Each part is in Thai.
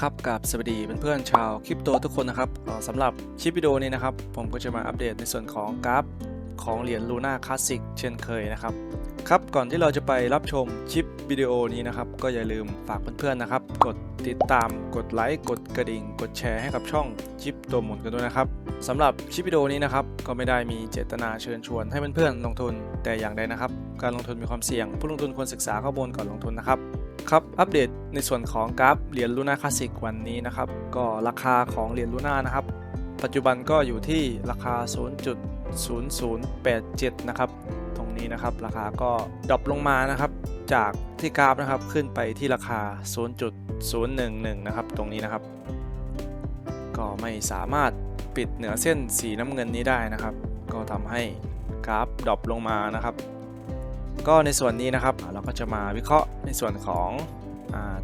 ครับกับสวัสดีเพื่อนๆชาวคริปโตทุกคนนะครับสำหรับคลิปวิดีโอนี้นะครับ ผมก็จะมาอัปเดตในส่วนของกราฟของเหรียญลูน่าคลาสสิกเช่นเคยนะครับ ครับก่อนที่เราจะไปรับชมคลิปวิดีโอนี้นะครับ ก็อย่าลืมฝากเพื่อนๆนะครับ กดติดตามกดไลค์กดกระดิ่ง กดแชร์ให้กับช่องคลิปตัวหมุนกันด้วยนะครับสำหรับคลิปวิดีโอนี้นะครับก็ไม่ได้มีเจตนาเชิญชวนให้เพื่อนๆลงทุนแต่อย่างใดนะครับ การลงทุนมีความเสี่ยง ผู้ลงทุนควรศึกษาข้อมูลก่อนลงทุนนะครับ ครับอัปเดตในส่วนของกราฟเหรียญลูน่าคลาสสิกวันนี้นะครับ ก็ราคาของเหรียญลูน่านะครับ ปัจจุบันก็อยู่ที่ราคา 0.0087 นะครับ ตรงนี้นะครับราคาก็ดรอปลงมานะครับ จากที่กราฟนะครับขึ้นไปที่ราคา 0.011 นะครับ ตรงนี้นะครับ ก็ไม่สามารถปิดเหนือเส้นสีน้ำเงินนี้ได้นะครับ ก็ทำให้กราฟดรอปลงมานะครับ ก็ในส่วนนี้นะครับเราก็จะมาวิเคราะห์ในส่วนของ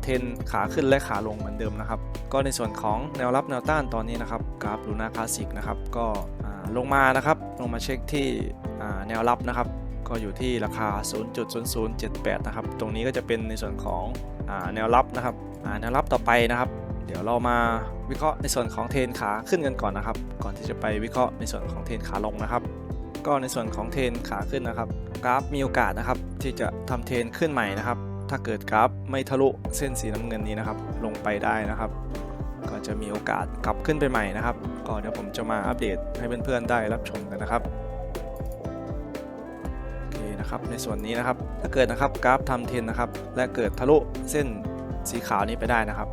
เทนขาขึ้นและขาลงเหมือนเดิมนะครับ ก็ในส่วนของแนวรับแนวต้านตอนนี้นะครับกราฟลูน่าคลาสสิกนะครับก็ลงมานะครับลงมาเช็คที่แนวรับนะครับ ก็อยู่ที่ราคา 0.0078 นะครับ ตรงนี้ก็จะเป็นในส่วนของแนวรับนะครับแนวรับต่อไปนะครับ เดี๋ยวเรามาวิเคราะห์ในส่วนของเทนขาขึ้นกันก่อนนะครับ ก่อนที่จะไปวิเคราะห์ในส่วนของเทนขาลงนะครับ ก็ในส่วนของเทนขาขึ้นนะครับ ราฟมีโอกาสนะครับที่จะทำเทรนขึ้นใหม่นะครับ ถ้าเกิดกราฟไม่ทะลุเส้นสีน้ำเงินนี้นะครับ ลงไปได้นะครับ ก็จะมีโอกาสกลับขึ้นไปใหม่นะครับ ก็เดี๋ยวผมจะมาอัปเดตให้เพื่อนๆได้รับชมกันนะครับโอเคนะครับในส่วนนี้นะครับ ถ้าเกิดนะครับกราฟทำเทรนนะครับ และเกิดทะลุเส้นสีขาวนี้ไปได้นะครับ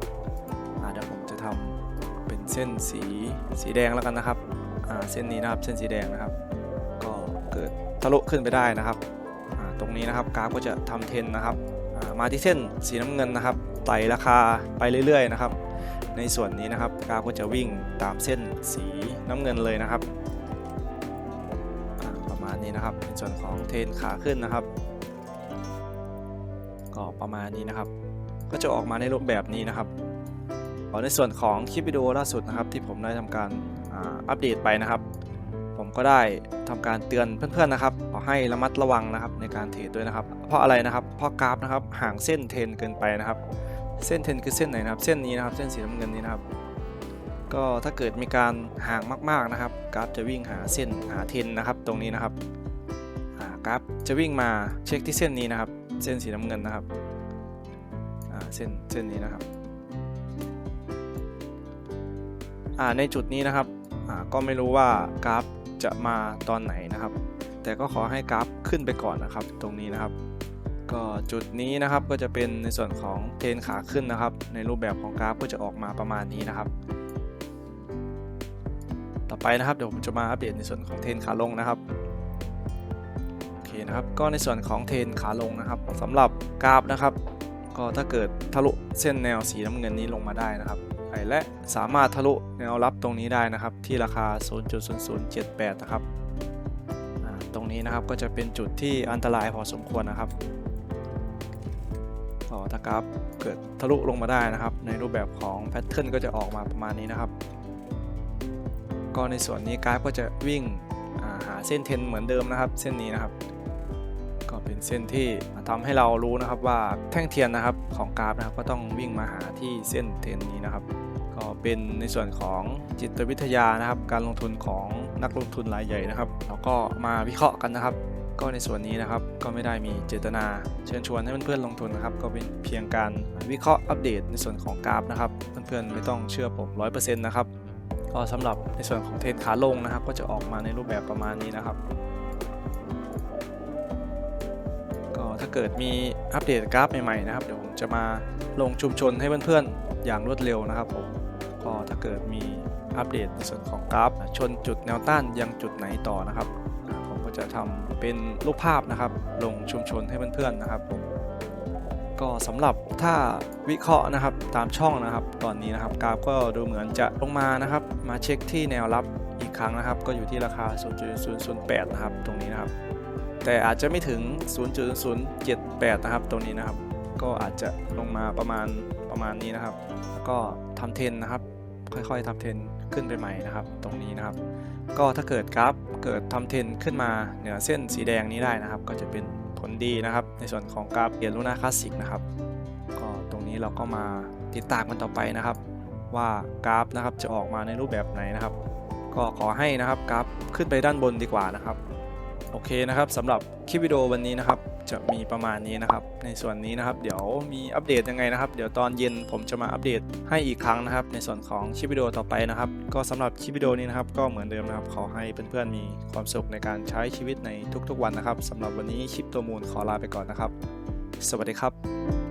เดี๋ยวผมจะทำเป็นเส้นสีสีแดงแล้วกันนะครับเส้นนี้นะครับเส้นสีแดงนะครับ ทะลุขึ้นไปได้นะครับ ตรงนี้นะครับกราฟก็จะทำเทนนะครับ มาที่เส้นสีน้ำเงินนะครับไต่ราคาไปเรื่อยๆนะครับ ในส่วนนี้นะครับกราฟก็จะวิ่งตามเส้นสีน้ำเงินเลยนะครับ ประมาณนี้นะครับในส่วนของเทนขาขึ้นนะครับก็ประมาณนี้นะครับ ก็จะออกมาในรูปแบบนี้นะครับในส่วนของคลิปวิดีโอล่าสุดนะครับที่ผมได้ทำการอัปเดตไปนะครับ ผมก็ได้ทำการเตือนเพื่อนๆนะครับขอให้ระมัดระวังนะครับในการเทรดด้วยนะครับ เพราะอะไรนะครับเพราะกราฟนะครับห่างเส้นเทนเกินไปนะครับ เส้นเทนคือเส้นไหนนะครับ เส้นนี้นะครับเส้นสีน้ำเงินนี้นะครับ ก็ถ้าเกิดมีการห่างมากๆนะครับ กราฟจะวิ่งหาเส้นหาเทนนะครับ ตรงนี้นะครับกราฟจะวิ่งมาเช็คที่เส้นนี้นะครับ เส้นสีน้ำเงินนะครับเส้นเส้นนี้นะครับในจุดนี้นะครับก็ไม่รู้ว่ากราฟ จะมาตอนไหนนะครับ แต่ก็ขอให้กราฟขึ้นไปก่อนนะครับ ตรงนี้นะครับ ก็จุดนี้นะครับก็จะเป็นในส่วนของเทรนขาขึ้นนะครับ ในรูปแบบของกราฟก็จะออกมาประมาณนี้นะครับ ต่อไปนะครับเดี๋ยวผมจะมาอัปเดตในส่วนของเทรนขาลงนะครับโอเคนะครับก็ในส่วนของเทรนขาลงนะครับสำหรับกราฟนะครับ ก็ถ้าเกิดทะลุเส้นแนวสีน้ำเงินนี้ลงมาได้นะครับ ไปและสามารถทะลุแนวรับตรงนี้ได้นะครับ ที่ราคา 0.0078 นะครับตรงนี้นะครับก็จะเป็นจุดที่อันตรายพอสมควรนะครับก็ถ้ากราฟเกิดทะลุลงมาได้นะครับ ในรูปแบบของแพทเทิร์นก็จะออกมาประมาณนี้นะครับ ก็ในส่วนนี้กราฟก็จะวิ่งหาเส้นเทนเหมือนเดิมนะครับ เส้นนี้นะครับ ก็เป็นเส้นที่ทำให้เรารู้นะครับว่าแท่งเทียนนะครับของกราฟนะครับก็ต้องวิ่งมาหาที่เส้นเทนนี้นะครับ ก็เป็นในส่วนของจิตวิทยานะครับ การลงทุนของนักลงทุนรายใหญ่นะครับแล้วก็มาวิเคราะห์กันนะครับ ก็ในส่วนนี้นะครับก็ไม่ได้มีเจตนา เชิญชวนให้เพื่อนๆลงทุนนะครับก็เป็นเพียงการวิเคราะห์อัปเดตในส่วนของกราฟนะครับเพื่อนๆไม่ต้องเชื่อผม 100%นะครับก็สำหรับในส่วนของเทรนขาลงนะครับ ก็จะออกมาในรูปแบบประมาณนี้นะครับ ถ้าเกิดมีอัปเดตกราฟใหม่ๆนะครับเดี๋ยวผมจะมาลงชุมชนให้เพื่อนๆ อย่างรวดเร็วนะครับผมก็ถ้าเกิดมีอัปเดตในส่วนของกราฟ ชนจุดแนวต้านยังจุดไหนต่อนะครับ ผมก็จะทำเป็นรูปภาพนะครับ ลงชุมชนให้เพื่อนๆนะครับผมก็สำหรับถ้าวิเคราะห์นะครับตามช่องนะครับตอนนี้นะครับกราฟก็ดูเหมือนจะลงมานะครับ มาเช็คที่แนวรับอีกครั้งนะครับ ก็อยู่ที่ราคา 0.008 นะครับ ตรงนี้นะครับ แต่อาจจะไม่ถึง 0.078 นะครับตรงนี้นะครับ ก็อาจจะลงมาประมาณประมาณนี้นะครับ แล้วก็ทำเทรนนะครับ ค่อยๆทำเทรนขึ้นไปใหม่นะครับ ตรงนี้นะครับ ก็ถ้าเกิดกราฟเกิดทำเทรนขึ้นมาเหนือเส้นสีแดงนี้ได้นะครับ ก็จะเป็นผลดีนะครับ ในส่วนของกราฟเรียนลูน่าคลาสสิกนะครับ ก็ตรงนี้เราก็มาติดตามกันต่อไปนะครับ ว่ากราฟนะครับจะออกมาในรูปแบบไหนนะครับ ก็ขอให้นะครับกราฟขึ้นไปด้านบนดีกว่านะครับ โอเคนะครับสำหรับคลิปวิดีโอวันนี้นะครับ จะมีประมาณนี้นะครับ ในส่วนนี้นะครับ เดี๋ยวมีอัปเดตยังไงนะครับ เดี๋ยวตอนเย็นผมจะมาอัปเดตให้อีกครั้งนะครับ ในส่วนของคลิปวิดีโอต่อไปนะครับ ก็สำหรับคลิปวิดีโอนี้นะครับ ก็เหมือนเดิมนะครับ ขอให้เพื่อนๆมีความสุขในการใช้ชีวิตในทุกๆวันนะครับสำหรับวันนี้คลิปตัวมูลขอลาไปก่อนนะครับ สวัสดีครับ